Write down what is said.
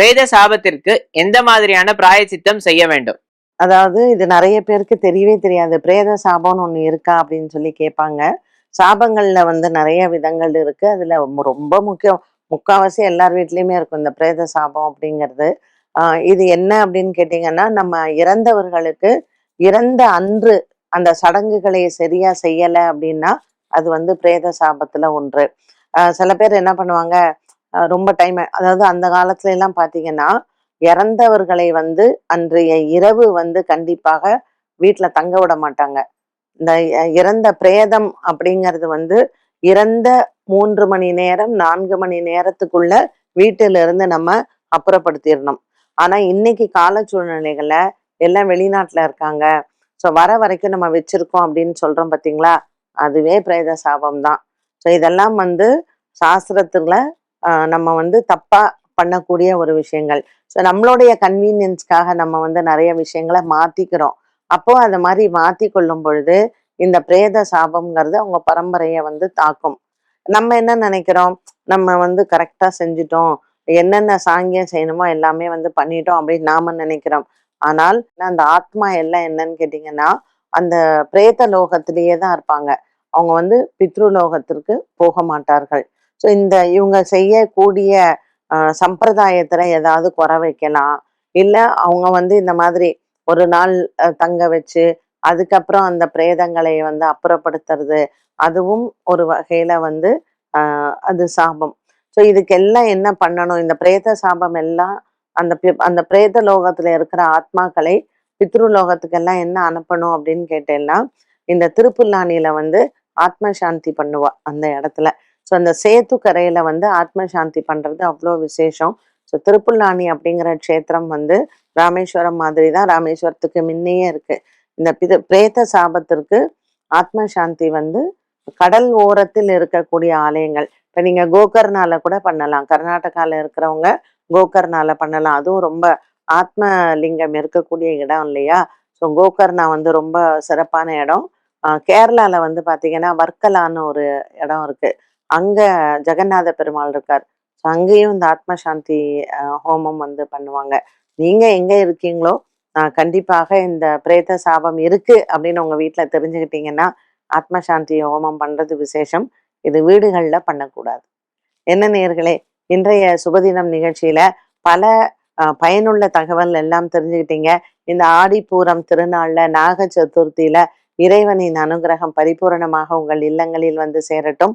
பிரேத சாபத்திற்கு எந்த மாதிரியான பிராயச்சித்தம் செய்ய வேண்டும்? அதாவது இது நிறைய பேருக்கு தெரியவே தெரியாது. பிரேத சாபம்னு ஒன்று இருக்கா அப்படின்னு சொல்லி கேட்பாங்க. சாபங்களில் வந்து நிறைய விதங்கள் இருக்கு. அதில் ரொம்ப- முக்கியம். முக்காவாசி எல்லார் வீட்லேயுமே இருக்கும் இந்த பிரேத சாபம் அப்படிங்கிறது. இது என்ன அப்படின்னு கேட்டிங்கன்னா நம்ம இறந்தவர்களுக்கு இறந்த அன்று அந்த சடங்குகளை சரியாக செய்யலை அப்படின்னா அது வந்து பிரேத சாபத்தில் ஒன்று. சில பேர் என்ன பண்ணுவாங்க ரொம்ப டைம் அதாவது அந்த காலத்துல எல்லாம் பாத்தீங்கன்னா இறந்தவர்களை வந்து அன்றைய இரவு வந்து கண்டிப்பாக வீட்டில் தங்க விட மாட்டாங்க. இந்த இறந்த பிரேதம் அப்படிங்கிறது வந்து இறந்த மூன்று மணி நேரம் நான்கு மணி நேரத்துக்குள்ள வீட்டில இருந்து நம்ம அப்புறப்படுத்திடணும். ஆனா இன்னைக்கு கால சூழ்நிலைகள்ல எல்லாம் வெளிநாட்டுல இருக்காங்க. ஸோ வர வரைக்கும் நம்ம வச்சிருக்கோம் அப்படின்னு சொல்றோம் பாத்தீங்களா? அதுவே பிரேத சாபம் தான் ஸோ இதெல்லாம் வந்து சாஸ்திரத்துல நம்ம வந்து தப்பா பண்ணக்கூடிய ஒரு விஷயங்கள். ஸோ நம்மளுடைய கன்வீனியன்ஸ்க்காக நம்ம வந்து நிறைய விஷயங்களை மாத்திக்கிறோம். அப்போ அது மாதிரி மாத்தி கொள்ளும் பொழுது இந்த பிரேத சாபம்ங்கிறது அவங்க பரம்பரையை வந்து தாக்கும். நம்ம என்ன நினைக்கிறோம்? நம்ம வந்து கரெக்டா செஞ்சுட்டோம். என்னென்ன சாங்கியம் செய்யணுமோ எல்லாமே வந்து பண்ணிட்டோம் அப்படின்னு நாம நினைக்கிறோம். ஆனால் அந்த ஆத்மா எல்லாம் என்னன்னு கேட்டிங்கன்னா அந்த பிரேத லோகத்திலேயே தான் இருப்பாங்க. அவங்க வந்து பித்ரு லோகத்திற்கு போக மாட்டார்கள். ஸோ இந்த இவங்க செய்யக்கூடிய ஆஹ் ஏதாவது குறை வைக்கலாம். இல்லை அவங்க வந்து இந்த மாதிரி ஒரு நாள் தங்க வச்சு அதுக்கப்புறம் அந்த பிரேதங்களை வந்து அப்புறப்படுத்துறது அதுவும் ஒரு வகையில வந்து ஆஹ் அது சாபம். ஸோ இதுக்கெல்லாம் என்ன பண்ணணும்? இந்த பிரேத சாபம் எல்லாம் அந்த அந்த பிரேத லோகத்துல இருக்கிற ஆத்மாக்களை பித்ரு லோகத்துக்கெல்லாம் என்ன அனுப்பணும் அப்படின்னு கேட்டேன்னா இந்த திருப்புல்லானியில வந்து ஆத்ம சாந்தி பண்ணுவா அந்த இடத்துல. ஸோ அந்த சேத்து கரையில் வந்து ஆத்ம சாந்தி பண்ணுறது அவ்வளோ விசேஷம். ஸோ திருப்புல்லாணி அப்படிங்கிற க்ஷேத்திரம் வந்து ராமேஸ்வரம் மாதிரி தான் ராமேஸ்வரத்துக்கு முன்னையே இருக்கு. இந்த பித பிரேத சாபத்திற்கு ஆத்ம சாந்தி வந்து கடல் ஓரத்தில் இருக்கக்கூடிய ஆலயங்கள். இப்போ நீங்கள் கோகர்னால கூட பண்ணலாம். கர்நாடகாவில் இருக்கிறவங்க கோகர்னால பண்ணலாம். அதுவும் ரொம்ப ஆத்ம லிங்கம் இருக்கக்கூடிய இடம் இல்லையா? ஸோ கோகர்னா வந்து ரொம்ப சிறப்பான இடம். கேரளாவில் வந்து பார்த்தீங்கன்னா வர்க்கலான்னு ஒரு இடம் இருக்கு. அங்க ஜெகநாத பெருமாள் இருக்கார். ஸோ அங்கேயும் இந்த ஆத்ம சாந்தி ஹோமம் வந்து பண்ணுவாங்க. நீங்க எங்க இருக்கீங்களோ கண்டிப்பாக இந்த பிரேத சாபம் இருக்கு அப்படின்னு உங்க வீட்டில் தெரிஞ்சுக்கிட்டீங்கன்னா ஆத்ம சாந்தி ஹோமம் பண்றது விசேஷம். இது வீடுகள்ல பண்ணக்கூடாது. என்ன நேர்களே இன்றைய சுபதினம் நிகழ்ச்சியில பல பயனுள்ள தகவல் எல்லாம் தெரிஞ்சுக்கிட்டீங்க. இந்த ஆடிப்பூரம் திருநாள்ல நாக சதுர்த்தியில இறைவனின் அனுகிரகம் பரிபூரணமாக உங்கள் இல்லங்களில் வந்து சேரட்டும்.